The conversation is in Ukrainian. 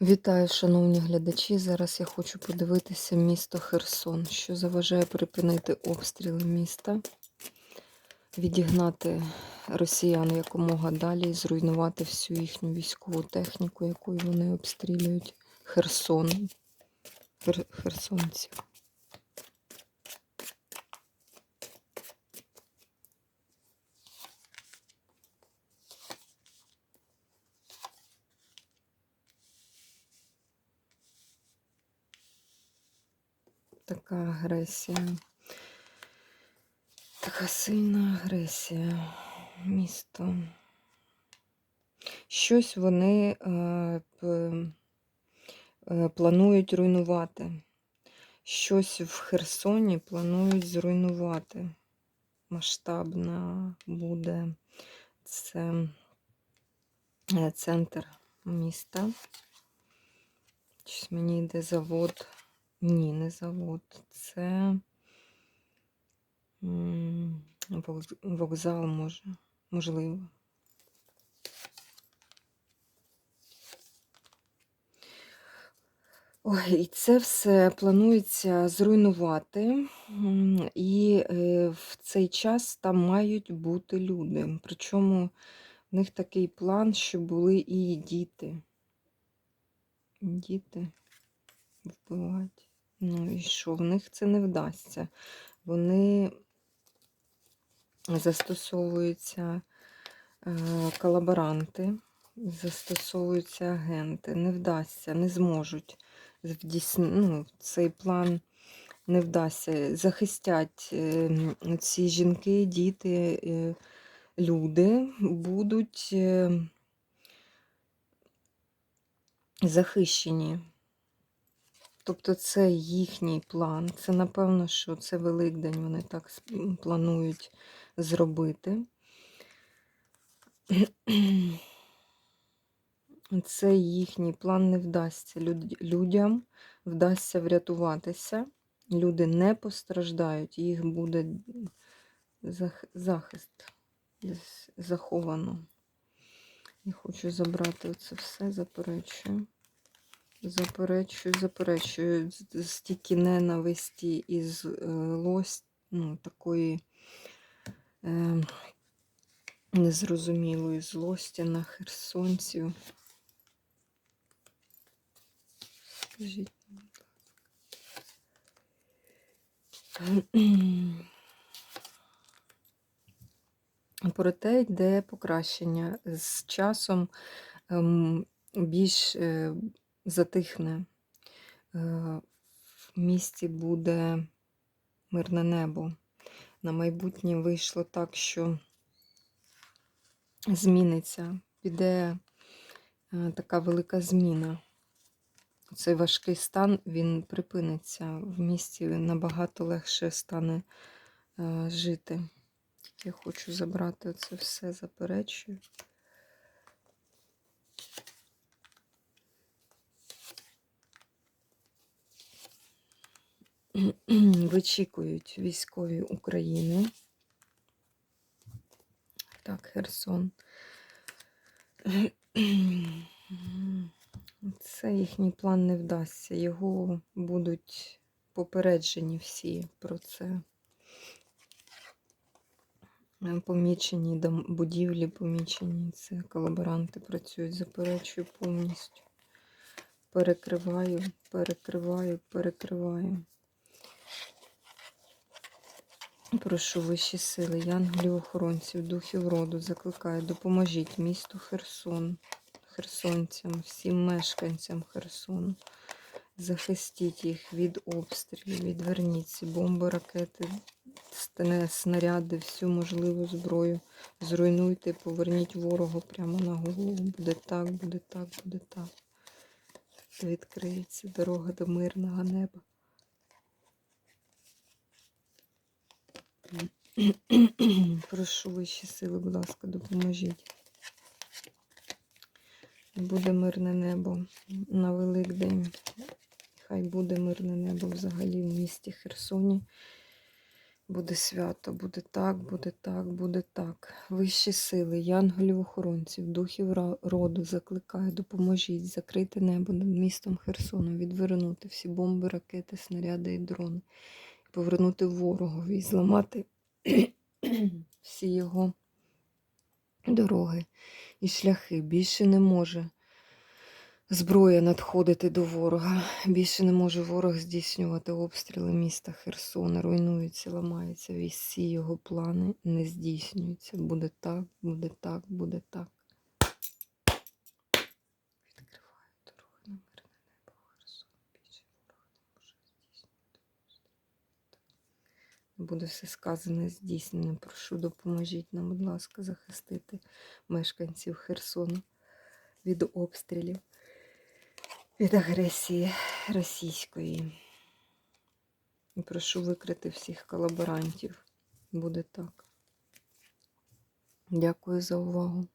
Вітаю, шановні глядачі. Зараз я хочу подивитися місто Херсон, що заважає припинити обстріли міста, відігнати росіян якомога далі і зруйнувати всю їхню військову техніку, якою вони обстрілюють Херсон, Хер... херсонців. Така агресія. Така сильна агресія. Місто. Щось вони е, е, планують руйнувати. Щось в Херсоні планують зруйнувати. Масштабна буде це е, центр міста. Щось мені йде завод. Ні, не завод. Це вокзал може. Можливо. Ой, і це все планується зруйнувати. І е, в цей час там мають бути люди. Причому в них такий план, що були і діти. Діти вбивати. Ну і що? В них це не вдасться. Вони застосовуються е, колаборанти, застосовуються агенти. Не вдасться, не зможуть ну, цей план не вдасться. Захистять е, ці жінки, діти, е, люди будуть е, захищені. Тобто це їхній план. Це, напевно, що це Великдень вони так планують зробити. Це їхній план не вдасться. Людям вдасться врятуватися. Люди не постраждають, їх буде захист заховано. Я хочу забрати оце все, заперечую. Заперечую, заперечую. Стільки ненависті і злость, ну, такої е, незрозумілої злості на херсонців. Проте йде покращення. З часом ем, більш е, затихне. Е, в місті буде мирне небо. На майбутнє вийшло так, що зміниться, піде е, така велика зміна. Цей важкий стан він припиниться. В місті набагато легше стане е, жити. Я хочу забрати це все, заперечую. Вичікують військові України. Так, Херсон. Це їхній план не вдасться. Його будуть попереджені всі про це. Помічені будівлі, помічені. Це колаборанти працюють, заперечую повністю. Перекриваю, перекриваю, перекриваю. Прошу вищі сили, янголів охоронців, духів роду, закликаю, допоможіть місту Херсон, херсонцям, всім мешканцям Херсону. Захистіть їх від обстрілів, відверніть ці бомби, ракети, снаряди, всю можливу зброю. Зруйнуйте, поверніть ворогу прямо на голову. Буде так, буде так, буде так. Відкриється дорога до мирного неба. Прошу вищі сили, будь ласка, допоможіть. Буде мирне небо на Великдень. Хай буде мирне небо взагалі в місті Херсоні. Буде свято, буде так, буде так, буде так. Вищі сили, янголів охоронців, духів роду закликаю, допоможіть закрити небо над містом Херсоном, відвернути всі бомби, ракети, снаряди і дрони, повернути ворогові і зламати всі його дороги і шляхи. Більше не може зброя надходити до ворога. Більше не може ворог здійснювати обстріли міста Херсона. Руйнуються, ламаються. Всі його плани не здійснюються. Буде так, буде так, буде так. Відкриваю дороги на мирне небо Херсон. Більше ворог не може здійснювати обстріли. Буде все сказане здійснене. Прошу, допоможіть нам, будь ласка, захистити мешканців Херсону від обстрілів, від агресії російської. І прошу викрити всіх колаборантів. Буде так. Дякую за увагу.